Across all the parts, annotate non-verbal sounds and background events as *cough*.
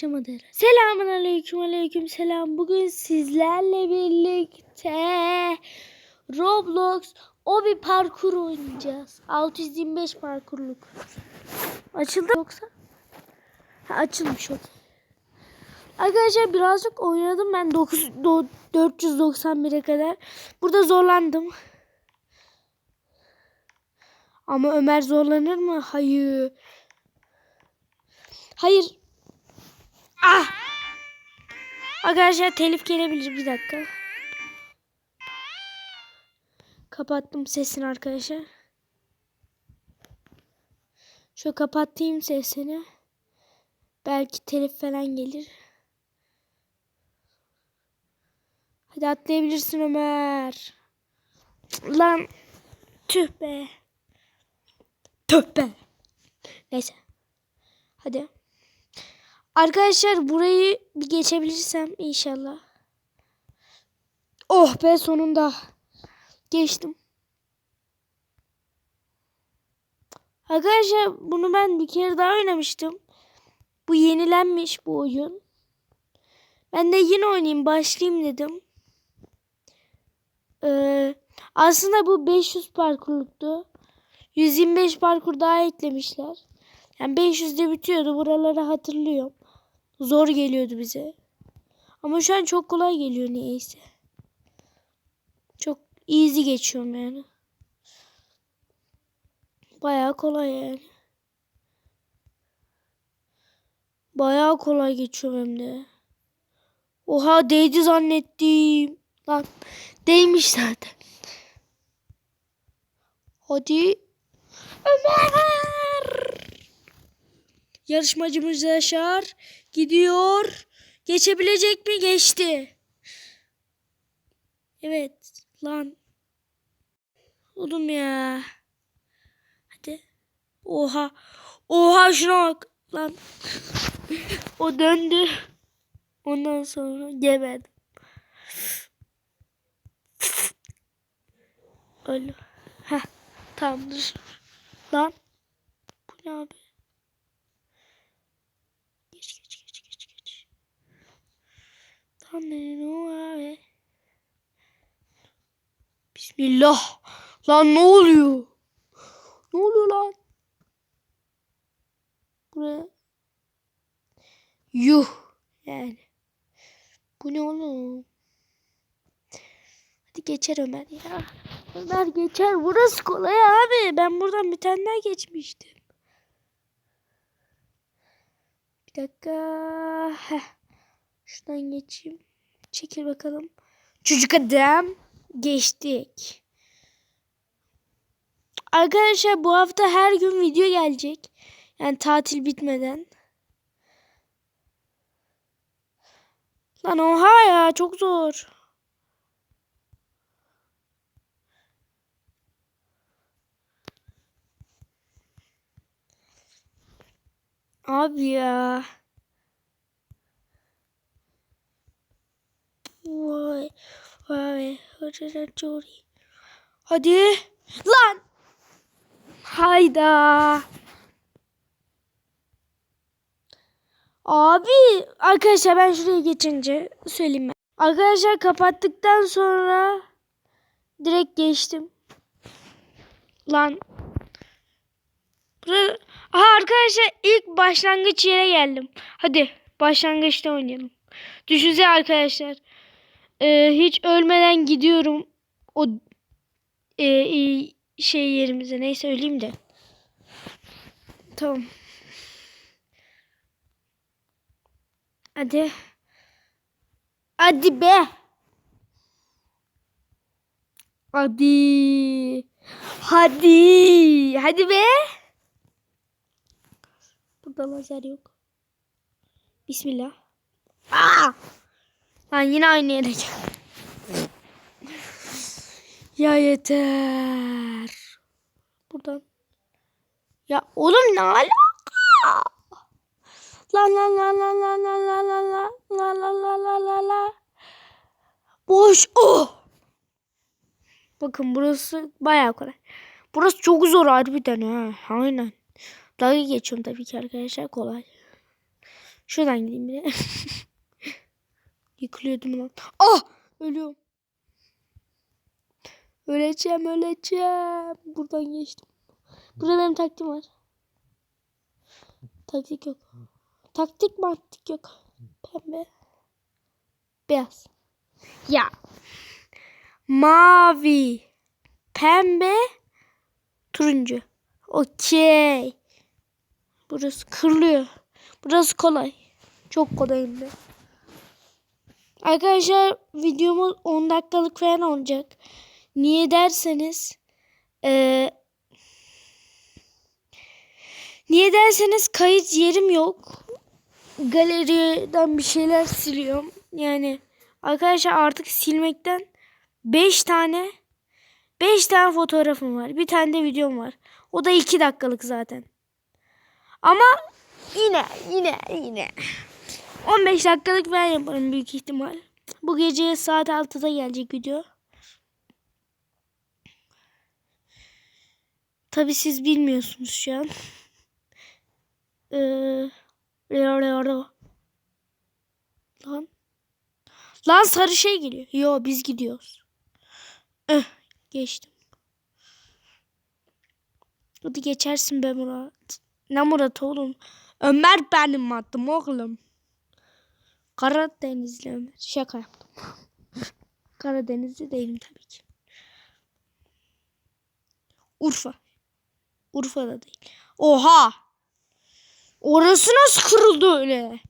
başlamadı. Selamun aleyküm aleyküm selam. Bugün sizlerle birlikte Roblox o bir parkur oynayacağız. 625 parkurluk. Açıldı yoksa? Ha, açılmış o. Arkadaşlar birazcık oynadım ben 9, do- 491'e kadar. Burada zorlandım. Ama Ömer zorlanır mı? Hayır. Hayır. Ah! Arkadaşlar telif gelebilir bir dakika. Kapattım sesini arkadaşlar. Şu kapattığım sesini. Belki telif falan gelir. Hadi atlayabilirsin Ömer. Lan tüh be. Tüh be. Neyse. Hadi. Arkadaşlar burayı bir geçebilirsem inşallah. Oh be sonunda. Geçtim. Arkadaşlar bunu ben bir kere daha oynamıştım. Bu yenilenmiş bu oyun. Ben de yine oynayayım başlayayım dedim. Ee, aslında bu 500 parkurluktu. 125 parkur daha eklemişler. Yani 500'de bitiyordu. Buraları hatırlıyorum. Zor geliyordu bize. Ama şu an çok kolay geliyor niyeyse. Çok easy geçiyorum yani. Bayağı kolay yani. Bayağı kolay geçiyorum hem de. Oha değdi zannettim. Lan değmiş zaten. Hadi. Ömer. Yarışmacımız Yaşar gidiyor. Geçebilecek mi? Geçti. Evet. Lan. Oğlum ya. Hadi. Oha. Oha şuna bak. Lan. *laughs* o döndü. Ondan sonra geberdim. Öyle. Heh. Tamamdır. Lan. Bu ne abi? Geç geç geç geç geç. Abi? Bismillah. Lan ne oluyor? Ne oluyor lan? Buraya. Yuh. Yani. Bu ne oğlum? Hadi geçer Ömer ya. Ömer geçer. Burası kolay abi. Ben buradan bir tane daha geçmiştim. Bir dakika. Heh. Şuradan geçeyim. Çekil bakalım. Çocuk adam. Geçtik. Arkadaşlar bu hafta her gün video gelecek. Yani tatil bitmeden. Lan oha ya çok zor. Abi ya. Vay. Vay. Hadi. Lan. Hayda. Abi arkadaşlar ben şuraya geçince söyleyeyim ben. Arkadaşlar kapattıktan sonra direkt geçtim. Lan. Aha arkadaşlar ilk başlangıç yere geldim. Hadi başlangıçta oynayalım. Düşünsene arkadaşlar. Ee, hiç ölmeden gidiyorum. O e, e, şey yerimize. Neyse öleyim de. Tamam. Hadi. Hadi be. Hadi. Hadi. Hadi be. Burada lazer yok. Bismillah. Lan yine aynı yere. Ya yeter. Buradan. Ya oğlum ne alaka? La la la la la la la la la la la la la la la. Boş. Oh. Bakın burası bayağı kolay. Burası çok zor harbiden ha. Aynen. Dalga geçiyorum tabii ki arkadaşlar kolay. Şuradan gideyim bir de. Yıkılıyordum lan. Ah! Ölüyorum. Öleceğim öleceğim. Buradan geçtim. Burada benim taktiğim var. Taktik yok. Taktik maktik yok. Pembe. Beyaz. Ya. Mavi. Pembe. Turuncu. Okey. Burası kırılıyor. Burası kolay. Çok kolay de. Arkadaşlar videomuz 10 dakikalık falan olacak. Niye derseniz eee niye derseniz kayıt yerim yok. Galeriden bir şeyler siliyorum. Yani arkadaşlar artık silmekten 5 tane 5 tane fotoğrafım var. Bir tane de videom var. O da 2 dakikalık zaten. Ama yine yine yine 15 dakikalık ben yaparım büyük ihtimal. Bu gece saat 6'da gelecek video. Tabi siz bilmiyorsunuz şu an. Ee, Lan. Lan sarı şey geliyor. Yo biz gidiyoruz. Öh, geçtim. Hadi geçersin be Murat. Ne Murat oğlum? Ömer benim adım oğlum. Karadenizli Ömer. Şaka yaptım. *laughs* Karadenizli değilim tabii ki. Urfa. Urfa'da değil. Oha! Orası nasıl kırıldı öyle?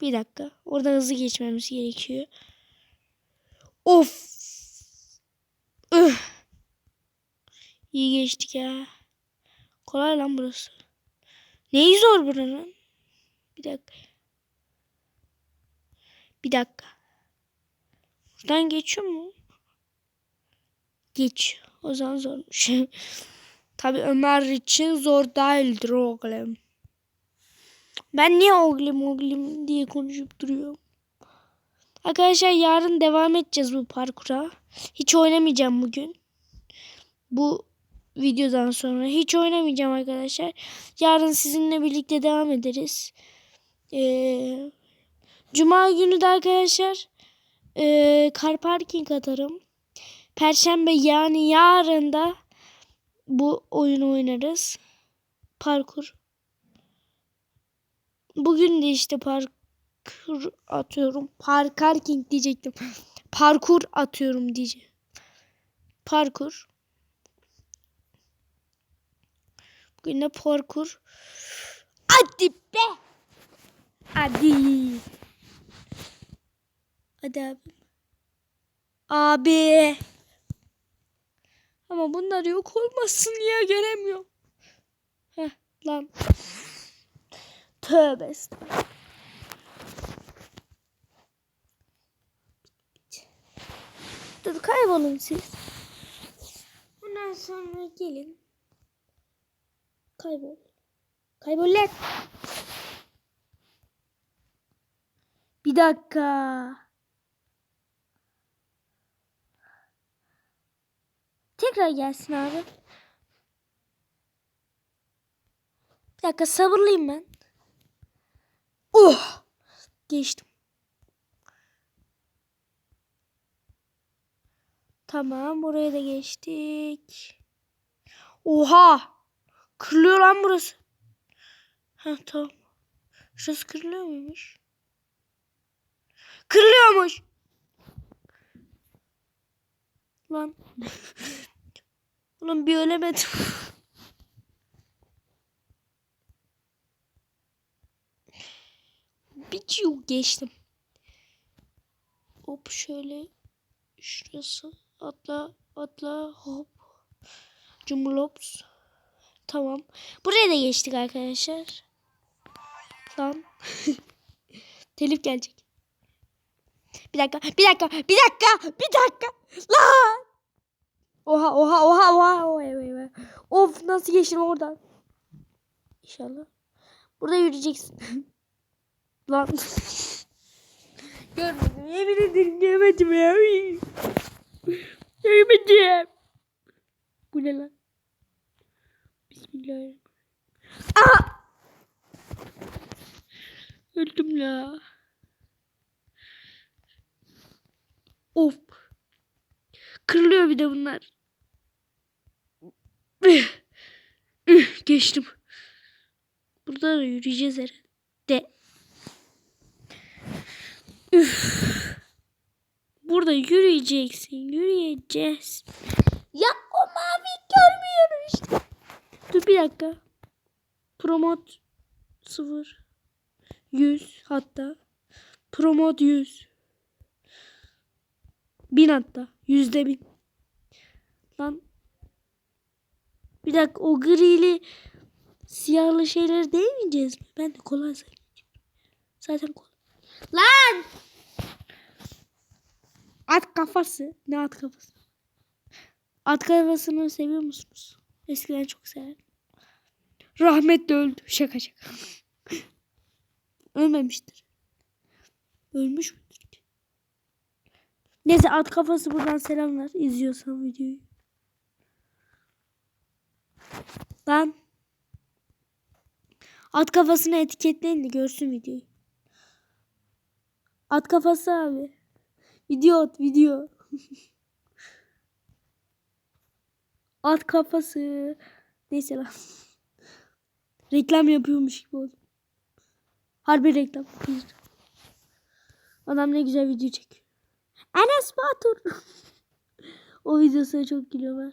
Bir dakika. Orada hızlı geçmemiz gerekiyor. Of! Üh! İyi geçtik ya. Kolay lan burası. Neyi zor buranın? Bir dakika. Bir dakika. Buradan geçiyor mu? Geç. O zaman zormuş. *laughs* Tabi Ömer için zor değildir oğlum. Ben niye oğlum oğlum diye konuşup duruyorum. Arkadaşlar yarın devam edeceğiz bu parkura. Hiç oynamayacağım bugün. Bu videodan sonra hiç oynamayacağım arkadaşlar. Yarın sizinle birlikte devam ederiz. Ee, Cuma günü de arkadaşlar e, car parking atarım. Perşembe yani yarın da bu oyunu oynarız. Parkur. Bugün de işte parkur atıyorum. Parking diyecektim. Parkur atıyorum diyeceğim. Parkur. Bugün de parkur. Hadi be. Hadi. Hadi abi. Abi. Ama bunlar yok olmasın ya göremiyorum. Heh lan. Tövbe estağfurullah. Dur kaybolun siz. Ondan sonra gelin. Kaybol. Kaybol lan. Bir dakika. Tekrar gelsin abi. Bir dakika sabırlıyım ben. Oh! Geçtim. Tamam buraya da geçtik. Oha! Kırılıyor lan burası. Ha tamam. Şurası kırılıyor muymuş? Kırılıyormuş. Lan. *laughs* Ulan bir ölemedim. Biciu geçtim. Hop şöyle. Şurası. Atla atla hop. Cumlops. Tamam. Buraya da geçtik arkadaşlar. Lan. *laughs* Telif gelecek. Bir dakika, bir dakika, bir dakika, bir dakika. Lan. Oha, oha, oha, oha, oha. Of nasıl geçtim oradan? İnşallah. Burada yürüyeceksin. *laughs* Lan. Görmedim. Yemin ederim görmedim ya. Görmedim. Bu ne lan? Bismillahirrahmanirrahim. Aa! Öldüm la. Of. Kırılıyor bir de bunlar. *laughs* Geçtim. Burada da yürüyeceğiz herhalde. Burada yürüyeceksin. Yürüyeceğiz. Ya o mavi görmüyorum işte. Dur bir dakika. Promot 0 100 hatta. Promot 100. 1000 hatta. Yüzde bin. Lan. Bir dakika o grili siyahlı şeyleri değmeyeceğiz mi? Ben de kolay zannediyorum. Zaten kolay. Lan! At kafası. Ne at kafası? At kafasını seviyor musunuz? Eskiden çok severdim. Rahmetli öldü. Şaka şaka. *laughs* Ölmemiştir. Ölmüş ki? Neyse at kafası buradan selamlar. İzliyorsan videoyu. Lan. At kafasını etiketleyin de görsün videoyu. At kafası abi. Video at video. *laughs* at kafası. Neyse lan. *laughs* reklam yapıyormuş gibi oldu. Harbi reklam. Adam ne güzel video çekiyor. Enes Batur. *laughs* o videosuna çok gülüyorum ben.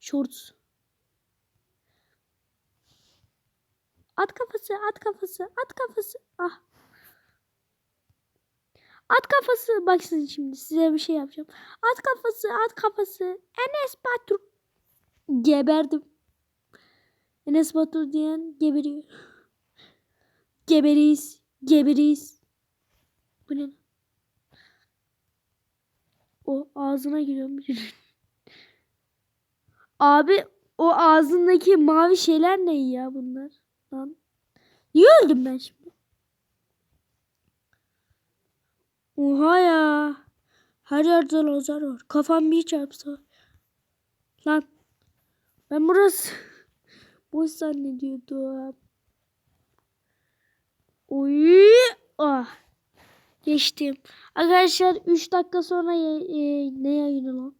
Shorts. At kafası, at kafası, at kafası. Ah. At kafası. Baksın şimdi size bir şey yapacağım. At kafası, at kafası. Enes Batur. Geberdim. Enes Batur diyen geberiyor. Geberiyiz. Geberiyiz. Bu ne? O ağzına giriyormuş. *laughs* Abi o ağzındaki mavi şeyler ne ya bunlar? Lan. Niye öldüm ben şimdi? Oha ya. Her yerde lazer var. Kafam bir çarpsa. Lan. Ben burası *laughs* boş zannediyordum. Oy. Ah. Geçtim. Arkadaşlar 3 dakika sonra e, ne yayını lan?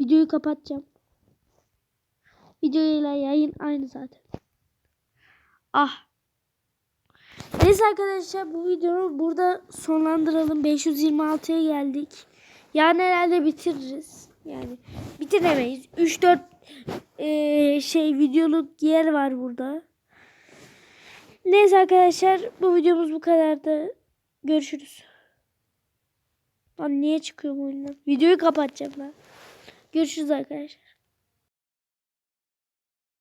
Videoyu kapatacağım. Videoyla yayın aynı zaten. Ah. Neyse arkadaşlar bu videoyu burada sonlandıralım. 526'ya geldik. Yani herhalde bitiririz. Yani bitiremeyiz. 3-4 eee, şey videoluk yer var burada. Neyse arkadaşlar bu videomuz bu kadardı. Görüşürüz. Lan niye çıkıyorum oyundan? Videoyu kapatacağım ben. Görüşürüz arkadaşlar.